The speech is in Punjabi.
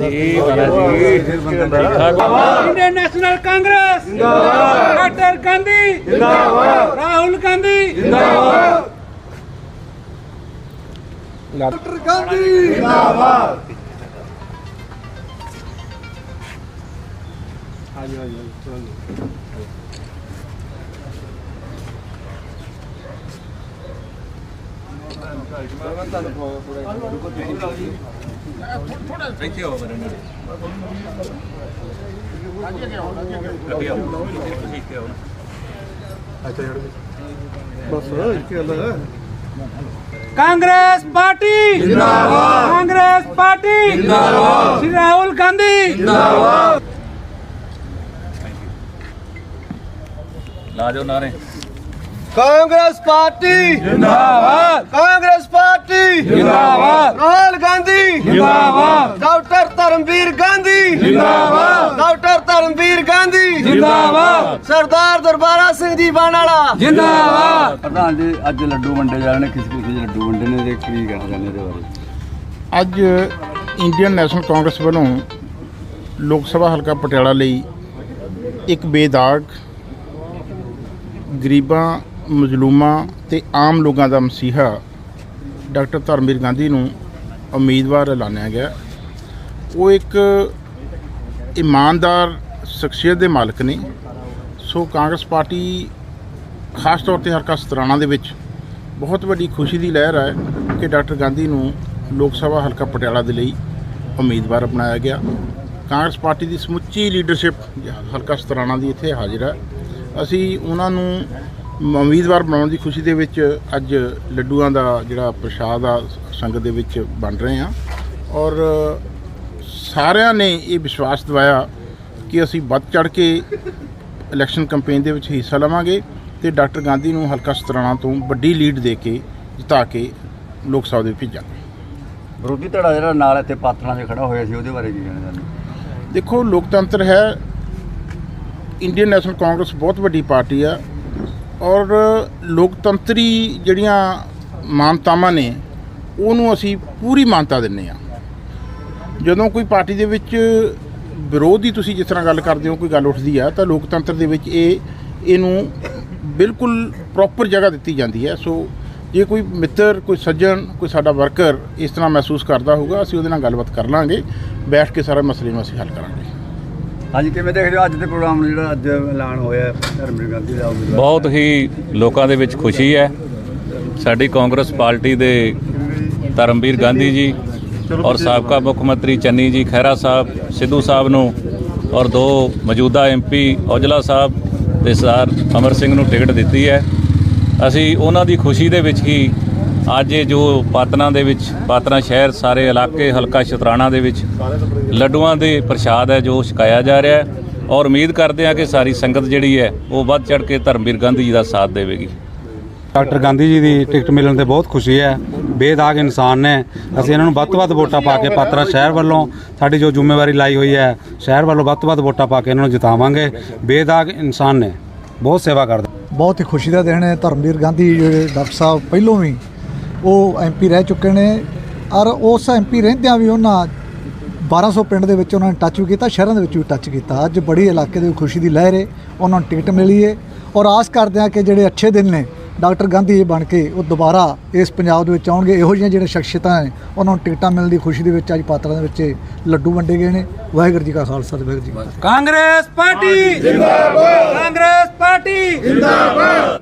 ਜੀ ਬਾਲਾ ਜੀ ਇੰਡੀਅਨ ਨੈਸ਼ਨਲ ਕਾਂਗਰਸ ਜਿੰਦਾਬਾਦ ਡਾਕਟਰ ਗਾਂਧੀ ਜਿੰਦਾਬਾਦ ਰਾਹੁਲ ਗਾਂਧੀ ਜਿੰਦਾਬਾਦ ਡਾਕਟਰ ਗਾਂਧੀ ਜਿੰਦਾਬਾਦ ਹਾਂਜੀ ਹਾਂਜੀ ਚਲੋ ਤੁਹਾਨੂੰ ਤੁਹਾਨੂੰ ਥੋੜਾ Indian National Congress doctor Gandhi Rahul Gandhi Congress party जिंदाबाद कांग्रेस पार्टी जिंदाबाद श्री राहुल गांधी ਲਾ ਜਾਓ ਨਾਰੇ ਕਾਂਗਰਸ ਪਾਰਟੀ जिंदाबाद ਕਾਂਗਰਸ ਪਾਰਟੀ जिंदाबाद ਸਰਦਾਰ ਦਰਬਾਰਾ ਸਿੰਘ ਜੀ ਬਣ ਵਾਲਾ। ਜਿੰਦਾਬਾਦ। ਪ੍ਰਧਾਨ ਜੀ ਅੱਜ ਲੱਡੂ ਵੰਡੇ ਜਾ ਰਹੇ ਨੇ ਕਿਸੇ ਕਿਸੇ ਲੱਡੂ ਵੰਡੇ ਨੇ ਤੇ ਕੀ ਕਹਿਣਾ ਚਾਹੁੰਦੇ ਇਹਦੇ ਬਾਰੇ? ਅੱਜ ਇੰਡੀਅਨ ਨੈਸ਼ਨਲ ਕਾਂਗਰਸ ਵੱਲੋਂ ਲੋਕ ਸਭਾ ਹਲਕਾ ਪਟਿਆਲਾ ਲਈ ਇੱਕ ਬੇਦਾਗ ਗਰੀਬਾਂ ਮਜ਼ਲੂਮਾਂ ਤੇ ਆਮ ਲੋਕਾਂ ਦਾ ਮਸੀਹਾ ਡਾਕਟਰ ਧਰਮਵੀਰ ਗਾਂਧੀ ਨੂੰ ਉਮੀਦਵਾਰ ਐਲਾਨਿਆ ਗਿਆ। ਉਹ ਇੱਕ ਇਮਾਨਦਾਰ ਸ਼ਖਸੀਅਤ ਦੇ ਮਾਲਕ ਨੇ। ਸੋ ਕਾਂਗਰਸ ਪਾਰਟੀ ਖਾਸ ਤੌਰ ਤੇ ਹਲਕਾ ਸਤਰਾਣਾ ਦੇ ਵਿੱਚ ਬਹੁਤ ਵੱਡੀ ਖੁਸ਼ੀ ਦੀ ਲਹਿਰ ਹੈ ਕਿ ਡਾਕਟਰ ਗਾਂਧੀ ਨੂੰ ਲੋਕ ਸਭਾ ਹਲਕਾ ਪਟਿਆਲਾ ਦੇ ਲਈ ਉਮੀਦਵਾਰ ਬਣਾਇਆ ਗਿਆ। ਕਾਂਗਰਸ ਪਾਰਟੀ ਦੀ ਸਮੁੱਚੀ ਲੀਡਰਸ਼ਿਪ ਹਲਕਾ ਸਤਰਾਣਾ ਦੀ ਇੱਥੇ ਹਾਜ਼ਰ ਹੈ। ਅਸੀਂ ਉਹਨਾਂ ਨੂੰ ਉਮੀਦਵਾਰ ਬਣਾਉਣ ਦੀ ਖੁਸ਼ੀ ਦੇ ਵਿੱਚ ਅੱਜ ਲੱਡੂਆਂ ਦਾ ਜਿਹੜਾ ਪ੍ਰਸ਼ਾਦ ਆ, ਸੰਗਤ ਦੇ ਵਿੱਚ ਬਣ ਰਹੇ ਹਾਂ ਔਰ ਸਾਰਿਆਂ ਨੇ ਇਹ ਵਿਸ਼ਵਾਸ ਦਿਵਾਇਆ ਕਿ ਅਸੀਂ ਵੱਧ ਚੜ ਕੇ ਇਲੈਕਸ਼ਨ ਕੈਂਪੇਨ ਦੇ ਵਿੱਚ ਹਿੱਸਾ ਲਵਾਂਗੇ ਤੇ ਡਾਕਟਰ ਗਾਂਧੀ ਨੂੰ ਹਲਕਾ ਸਤਰਾਣਾ ਤੋਂ ਵੱਡੀ ਲੀਡ ਦੇ ਕੇ ਜਿਤਾ ਕੇ ਲੋਕ ਸਭਾ ਦੇ ਭੇਜਾਂਗੇ। ਵਿਰੋਧੀ ਧੜਾ ਜਿਹੜਾ ਨਾਲ ਇੱਥੇ ਪਾਤੜਾਂ 'ਚ ਖੜਾ ਹੋਇਆ ਸੀ ਉਹਦੇ ਬਾਰੇ ਕੀ ਕਹਿਣਾ ਚਾਹੁੰਦੇ ਦੇਖੋ ਲੋਕਤੰਤਰ ਹੈ ਇੰਡੀਅਨ ਨੈਸ਼ਨਲ ਕਾਂਗਰਸ ਬਹੁਤ ਵੱਡੀ ਪਾਰਟੀ ਆ ਔਰ ਲੋਕਤੰਤਰੀ ਜਿਹੜੀਆਂ ਮਾਨਤਾਵਾਂ ਨੇ ਉਹਨੂੰ ਅਸੀਂ ਪੂਰੀ ਮਾਨਤਾ ਦਿੰਨੇ ਆ ਜਦੋਂ ਕੋਈ ਪਾਰਟੀ ਦੇ ਵਿੱਚ ਵਿਰੋਧ ਦੀ ਤੁਸੀਂ ਜਿਸ ਤਰ੍ਹਾਂ ਗੱਲ ਕਰਦੇ ਹੋ ਕੋਈ ਗੱਲ ਉੱਠਦੀ ਆ ਤਾਂ ਲੋਕਤੰਤਰ ਦੇ ਵਿੱਚ ਇਹ ਇਹਨੂੰ ਬਿਲਕੁਲ ਪ੍ਰੋਪਰ ਜਗ੍ਹਾ ਦਿੱਤੀ ਜਾਂਦੀ ਹੈ। ਸੋ ਜੇ ਕੋਈ ਮਿੱਤਰ ਕੋਈ ਸੱਜਣ ਕੋਈ ਸਾਡਾ ਵਰਕਰ ਇਸ ਤਰ੍ਹਾਂ ਮਹਿਸੂਸ ਕਰਦਾ ਹੋਊਗਾ ਅਸੀਂ ਉਹਦੇ ਨਾਲ ਗੱਲਬਾਤ ਕਰ ਲਾਂਗੇ ਬੈਠ ਕੇ ਸਾਰੇ ਮਸਲੇ ਨੂੰ ਅਸੀਂ ਹੱਲ ਕਰਾਂਗੇ। ਹਾਂਜੀ ਕਿਵੇਂ ਦੇਖਦੇ ਹੋ ਅੱਜ ਦੇ ਪ੍ਰੋਗਰਾਮ ਨੂੰ ਜਿਹੜਾ ਅੱਜ ਐਲਾਨ ਹੋਇਆ ਧਰਮਵੀਰ ਗਾਂਧੀ ਦਾ ਬਹੁਤ ਹੀ ਲੋਕਾਂ ਦੇ ਵਿੱਚ ਖੁਸ਼ੀ ਹੈ। ਸਾਡੀ ਕਾਂਗਰਸ ਪਾਰਟੀ ਦੇ ਧਰਮਵੀਰ ਗਾਂਧੀ ਜੀ ਔਰ ਸਾਬਕਾ ਮੁੱਖ ਮੰਤਰੀ ਚੰਨੀ ਜੀ ਖਹਿਰਾ ਸਾਹਿਬ ਸਿੱਧੂ ਸਾਹਿਬ ਨੂੰ ਔਰ ਦੋ ਮੌਜੂਦਾ ਐਮਪੀ ਔਜਲਾ ਸਾਹਿਬ ਤੇ ਸਰ ਅਮਰ ਸਿੰਘ ਨੂੰ ਟਿਕਟ ਦਿੱਤੀ ਹੈ। ਅਸੀਂ ਉਹਨਾਂ ਦੀ ਖੁਸ਼ੀ ਦੇ ਵਿੱਚ ਹੀ ਅੱਜ ਇਹ ਜੋ ਪਾਤਨਾ ਦੇ ਵਿੱਚ ਪਾਤਨਾ ਸ਼ਹਿਰ ਸਾਰੇ ਇਲਾਕੇ ਹਲਕਾ ਸ਼ਤਰਾਣਾ ਦੇ ਵਿੱਚ ਲੱਡੂਆਂ ਦੇ ਪ੍ਰਸ਼ਾਦ ਹੈ ਜੋ ਛਕਾਇਆ ਜਾ ਰਿਹਾ ਹੈ। ਔਰ ਉਮੀਦ ਕਰਦੇ ਹਾਂ ਕਿ ਸਾਰੀ ਸੰਗਤ ਜਿਹੜੀ ਹੈ ਉਹ ਵੱਧ ਚੜ ਕੇ ਧਰਮਵੀਰ ਗਾਂਧੀ ਜੀ ਦਾ ਸਾਥ ਦੇਵੇਗੀ। ਡਾਕਟਰ ਗਾਂਧੀ ਜੀ ਦੀ ਟਿਕਟ ਮਿਲਣ ਤੇ ਬਹੁਤ ਖੁਸ਼ੀ ਹੈ। ਬੇਦਾਗ ਇਨਸਾਨ ਨੇ। ਅਸੀਂ ਇਹਨਾਂ ਨੂੰ ਵੱਧ ਤੋਂ ਵੱਧ ਵੋਟਾਂ ਪਾ ਕੇ ਪਾਤਰਾ ਸ਼ਹਿਰ ਵੱਲੋਂ ਸਾਡੀ ਜੋ ਜ਼ਿੰਮੇਵਾਰੀ ਲਾਈ ਹੋਈ ਹੈ, ਸ਼ਹਿਰ ਵੱਲੋਂ ਵੱਧ ਤੋਂ ਵੱਧ ਵੋਟਾਂ ਪਾ ਕੇ ਇਹਨਾਂ ਨੂੰ ਜਿਤਾਵਾਂਗੇ। ਬੇਦਾਗ ਇਨਸਾਨ ਨੇ। ਬਹੁਤ ਸੇਵਾ ਕਰਦੇ। ਬਹੁਤ ਹੀ ਖੁਸ਼ੀ ਦਾ ਦਿਨ ਹੈ। ਧਰਮਵੀਰ ਗਾਂਧੀ ਜਿਹੜੇ ਡਾਕਟਰ ਸਾਹਿਬ ਪਹਿਲੋਂ ਵੀ ਉਹ ਐਮਪੀ ਰਹਿ ਚੁੱਕੇ ਨੇ ਔਰ ਉਸ ਐਮਪੀ ਰਹਿੰਦਿਆਂ ਵੀ ਉਹਨਾਂ 1200 ਪਿੰਡ ਦੇ ਵਿੱਚ ਉਹਨਾਂ ਨੇ ਟੱਚ ਵੀ ਕੀਤਾ, ਸ਼ਹਿਰਾਂ ਦੇ ਵਿੱਚ ਵੀ ਟੱਚ ਕੀਤਾ। ਅੱਜ ਬੜੀ ਇਲਾਕੇ ਦੇ ਖੁਸ਼ੀ ਦੀ ਲਹਿਰ ਹੈ। ਉਹਨਾਂ ਨੂੰ ਟਿਕਟ ਮਿਲੀ ਹੈ। ਔਰ ਆਸ ਕਰਦੇ ਹਾਂ ਕਿ ਜਿਹੜੇ ਅੱਛੇ ਦਿਨ ਨੇ ਡਾਕਟਰ ਗਾਂਧੀ ਜੀ ਬਣ ਕੇ ਉਹ ਦੁਬਾਰਾ ਇਸ ਪੰਜਾਬ ਦੇ ਵਿੱਚ ਆਉਣਗੇ। ਇਹੋ ਜਿਹੀਆਂ ਜਿਹੜੇ ਸ਼ਖਸੀਅਤਾਂ ਨੇ, ਉਹਨਾਂ ਨੂੰ ਟਿਕਟਾਂ ਮਿਲਣ ਦੀ ਖੁਸ਼ੀ ਦੇ ਵਿੱਚ ਅੱਜ ਪਾਤਰਾਂ ਦੇ ਵਿੱਚ ਲੱਡੂ ਵੰਡੇ ਗਏ ਨੇ। ਵਾਹਿਗੁਰੂ ਜੀ ਕਾ ਖਾਲਸਾ ਵਾਹਿਗੁਰੂ ਜੀ ਕਾਂਗਰਸ ਪਾਰਟੀ ਜ਼ਿੰਦਾਬਾਦ। ਕਾਂਗਰਸ ਪਾਰਟੀ ਜ਼ਿੰਦਾਬਾਦ।